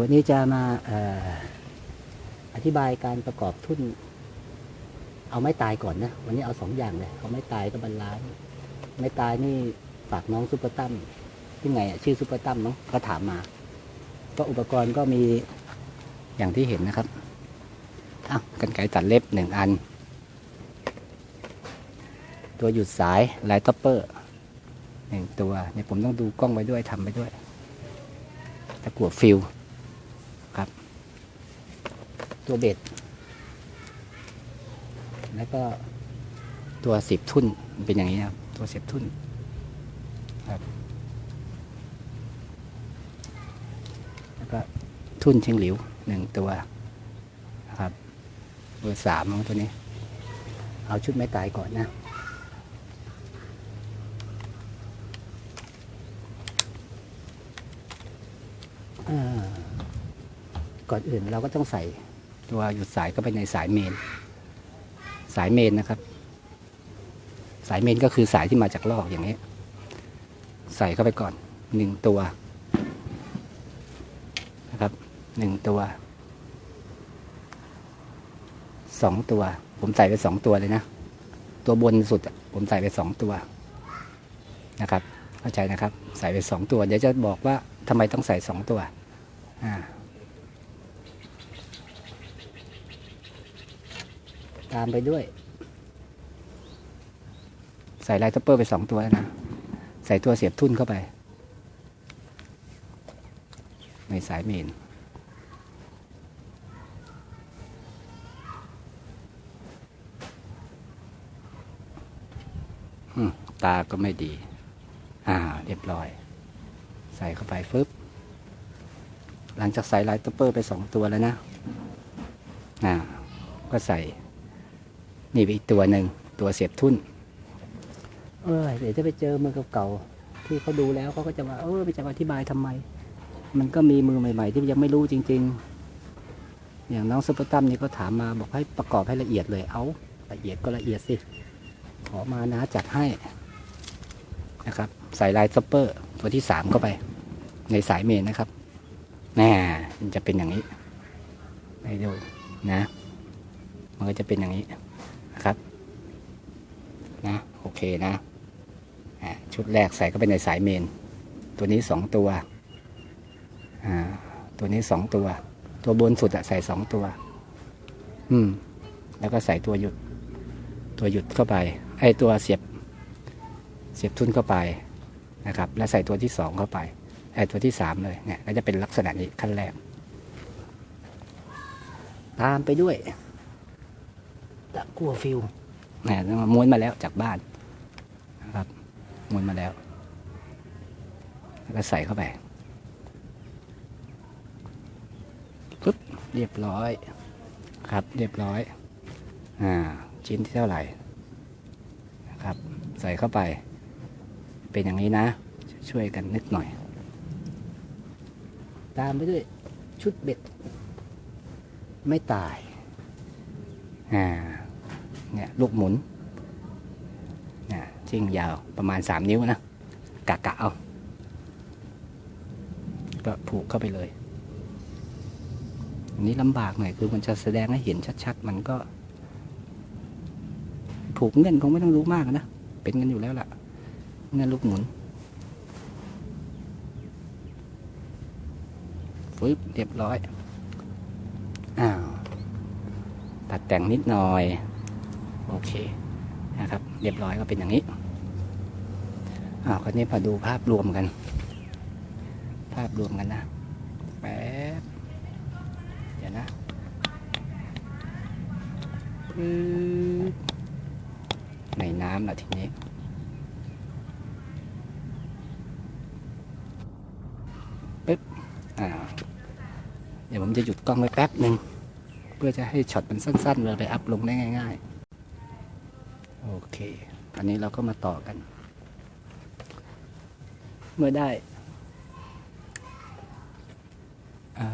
วันนี้จะมาอธิบายการประกอบทุ่น เอาไม้ตายก่อนนะ วันนี้เอาสองอย่างเลยเอาไม้ตายกับบรรลานไม้ตายนี่ฝากน้องซุปเปอร์ตั้มที่ไงอะชื่อซุปเปอร์ตั้มเนาะก็ถามมา ก็อุปกรณ์ก็มีอย่างที่เห็นนะครับอ้าวกันไกตัดเล็บหนึ่งอัน ตัวหยุดสายไลท์ท็อปเปอร์หนึ่งตัวเนี่ยผมต้องดูกล้องไว้ด้วยทำไปด้วยตะกั่วฟิล ตัวเบ็ด แล้วก็ตัวสิบทุ่นเป็นอย่างนี้ครับ ตัวสิบทุ่นครับแล้วก็ทุ่นเชียงหลิวหนึ่งตัวครับเบอร์สามของตัวนี้ เอาชุดไม้ตายก่อนนะก่อนอื่นเราก็ต้องใส่ ตัวหยุดสายเข้าไปในสายเมน สายเมนนะครับ สายเมนก็คือสายที่มาจากลอกอย่างนี้ ใส่เข้าไปก่อนหนึ่งตัวนะครับหนึ่งตัวสองตัว ผมใส่ไปสองตัวเลยนะ ตัวบนสุดผมใส่ไปสองตัวนะครับ เข้าใจนะครับ ใส่ไปสองตัว เดี๋ยวจะบอกว่าทำไมต้องใส่สองตัวอ่า ตามไปด้วย ใส่ไลท์ทัปเปอร์ไปสองตัวแล้วนะ ใส่ตัวเสียบทุ่นเข้าไป ในสายเมนอืมตาก็ไม่ดี อ่า เรียบร้อย ใส่เข้าไปฟึบ หลังจากใส่ไลท์ทัปเปอร์ไปสองตัวแล้วนะ อ่า ก็ใส่ นี่ไปอีกตัวหนึ่งตัวเสียบทุ่น เออเดี๋ยวจะไปเจอมือเก่าๆที่เขาดูแล้วเขาก็จะว่าเออไปจะอธิบายทำไม มันก็มีมือใหม่ ๆ ที่ยังไม่รู้จริง ๆ อย่างน้องซุปเปอร์ตั้มนี่ก็ถามมาบอกให้ประกอบให้ละเอียดเลยเอาละเอียดก็ละเอียดสิ ขอมานะจัดให้นะครับ ใส่ลายซัปเปอร์ตัวที่สามเข้าไป ในสายเมนนะครับแน่มันจะเป็นอย่างนี้ให้ดูนะ มันก็จะเป็นอย่างนี้ นะครับนะโอเคนะชุดแรกใส่เข้าไปในสายเมน ตัวนี้สองตัวตัวนี้สองตัว ตัวบนสุดอะใส่สองตัว อืม แล้วก็ใส่ตัวหยุด ตัวหยุดเข้าไป ไอ้ตัวเสียบ เสียบทุนเข้าไปนะครับ แล้วใส่ตัวที่สองเข้าไป ไอ้ตัวที่สามเลยเนี่ยก็จะเป็นลักษณะนี้ขั้นแรก ตามไปด้วย ตะกัวฟิลเนี่ม้วนมาแล้วจากบ้านนะครับม้วนมาแล้ว แล้วก็ใส่เข้าไปปึ๊บเรียบร้อย ครับ เรียบร้อย อ่า ชิ้นที่เท่าไหร่นะครับ ใส่เข้าไป เป็นอย่างนี้นะ ช่วยกันนึกหน่อย ตามไปด้วยชุดเบ็ด ไม่ตาย อ่า เนี่ยลูกหมุนเนี่ยจิ้งยาวประมาณสามนิ้วนะกะกะเอา ก็ผูกเข้าไปเลยอันนี้ลำบากหน่อยคือมันจะแสดงให้เห็นชัดๆ มันก็ ผูกเงินคงไม่ต้องรู้มากนะ เป็นกันอยู่แล้วล่ะ เงินลูกหมุนฟึบเรียบร้อย อ้าว ตัดแต่งนิดหน่อย โอเคนะครับ เรียบร้อยก็เป็นอย่างนี้อ้าวคราวนี้มาดูภาพรวมกัน ภาพรวมกันนะแป๊บเดี๋ยวนะในน้ำละทีนี้ปึ๊บอ่าเดี๋ยวผมจะหยุดกล้องไว้แป๊บหนึ่งเพื่อจะให้ช็อตมันสั้น ๆ เลยไปอัพลงได้ง่าย ๆ โอเค อันนี้เราก็มาต่อกัน เมื่อได้อ่า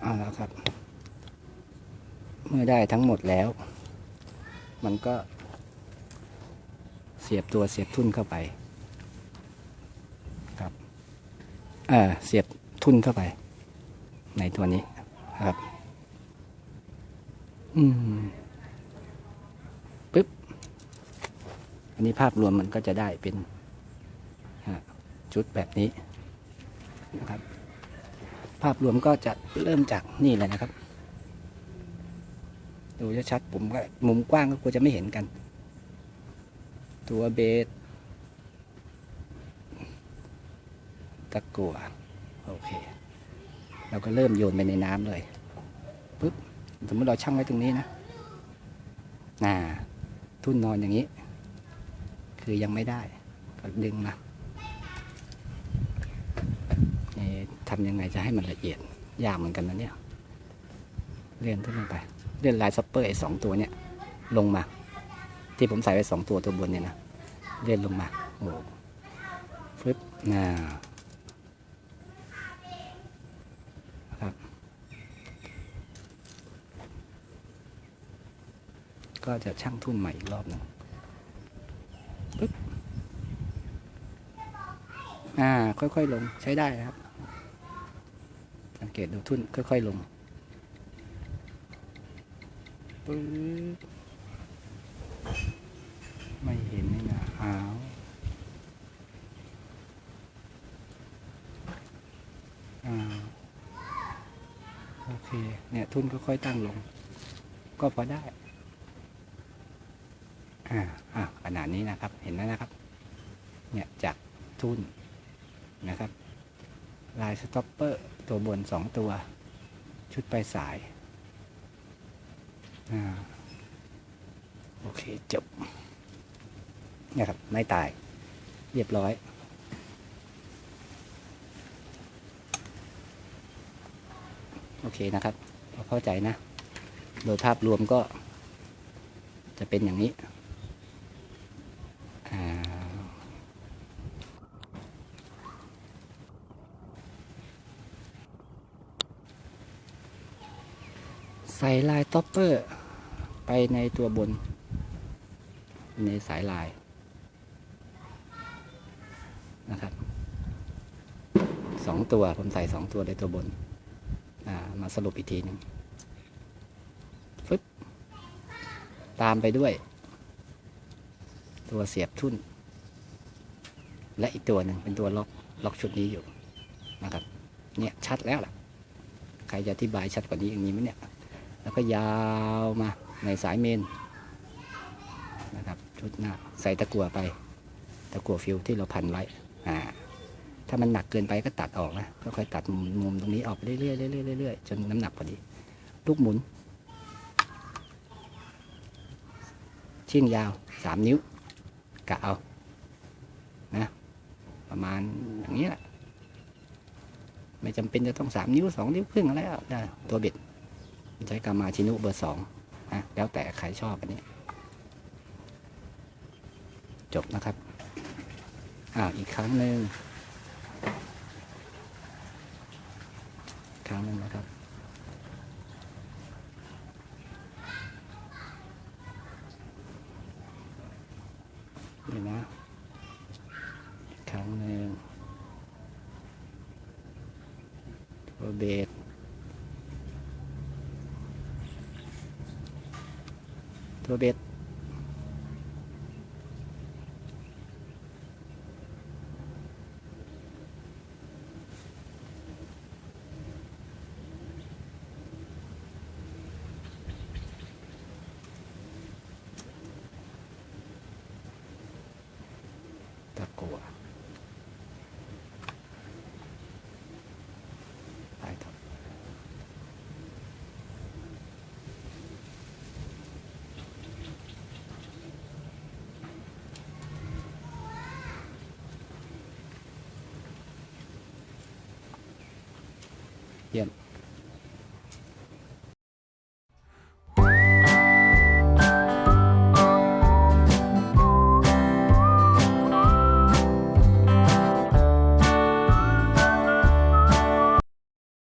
เอาละครับ เมื่อได้ทั้งหมดแล้ว มันก็ เสียบตัวเสียบทุ่นเข้าไป ครับเออเสียบทุ่นเข้าไป ในตัวนี้นะครับอืมปึ๊บอันนี้ภาพรวมมันก็จะได้เป็นฮะชุดแบบนี้นะครับ ภาพรวมก็จะเริ่มจากนี่เลยนะครับ ดูชัดๆผมก็มุมกว้างก็กลัวจะไม่เห็นกัน ตัวเบสตะกัวโอเค เราก็เริ่มโยนไปในน้ำเลยปุ๊บสมมติเราชั่งไว้ตรงนี้นะน่าทุ่นนอนอย่างนี้ คือยังไม่ได้ก็ดึงมานี่ทำยังไงจะให้มันละเอียดยากเหมือนกันนะเนี่ยเลื่อนขึ้นลงไปเลื่อนลายซัปเปอร์ไอ้สองตัวเนี่ย ลงมา ที่ผมใส่ไว้สองตัวตัวบนเนี่ยนะเลื่อนลงมาโอ้ฟึบน่าครับ ก็จะช่างทุ่นใหม่อีกรอบหนึ่งปึ๊บอ่า ค่อยๆลงใช้ได้นะครับ สังเกตดูทุ่นค่อยๆลงปึ๊บไม่เห็นนี่นะอ้าวอ่าโอเค เนี่ย ทุ่นค่อยๆตั้งลง ก็พอได้ อ่าอ่าขนาดนี้นะครับ เห็นแล้วนะครับ เนี่ยจากทุ่นนะครับ ลายสต็อปเปอร์ตัวบนสองตัว ชุดปลายสาย อ่า โอเค จบเนี่ยครับ ไม่ตาย เรียบร้อยโอเคนะครับพอเข้าใจนะ โดยภาพรวมก็จะเป็นอย่างนี้ อ่า ใส่ลายท็อปเปอร์ ไปในตัวบน ในสายลายนะครับสองตัว ผมใส่สองตัวในตัวบนามาสรุปอีกทีหนึงฟึบตามไปด้วย ตัวเสียบทุ่น และอีกตัวหนึ่งเป็นตัวล็อกล็อกชุดนี้อยู่นะครับ เนี่ยชัดแล้วล่ะ ใครจะอธิบายชัดกว่านี้อย่างนี้ไหมเนี่ย แล้วก็ยาวมาในสายเมนนะครับชุดหน้าใส่ตะกั่วไป ตะกั่วฟิวที่เราพันไว้อ่าถ้ามันหนักเกินไปก็ตัดออกนะค่อยๆตัดมุมมุมตรงนี้ออกไปเรื่อยๆเรื่อยๆเรื่อยๆจนน้ำหนักพอดีลูกหมุน ชิ้นยาวสามนิ้วกะเอานะประมาณอย่างนี้แหละไม่จำเป็นจะต้องสามนิ้วสองนิ้วครึ่งอะไรอะได้ตัวเบ็ด ใช้กามาชินุเบอร์สองนะแล้วแต่ใครชอบอันนี้ จบนะครับอ่าอีกครั้งหนึ่งครั้งหนึ่งนะครับนี่นะครั้งหนึ่งตัวเบ Bobet. Bien.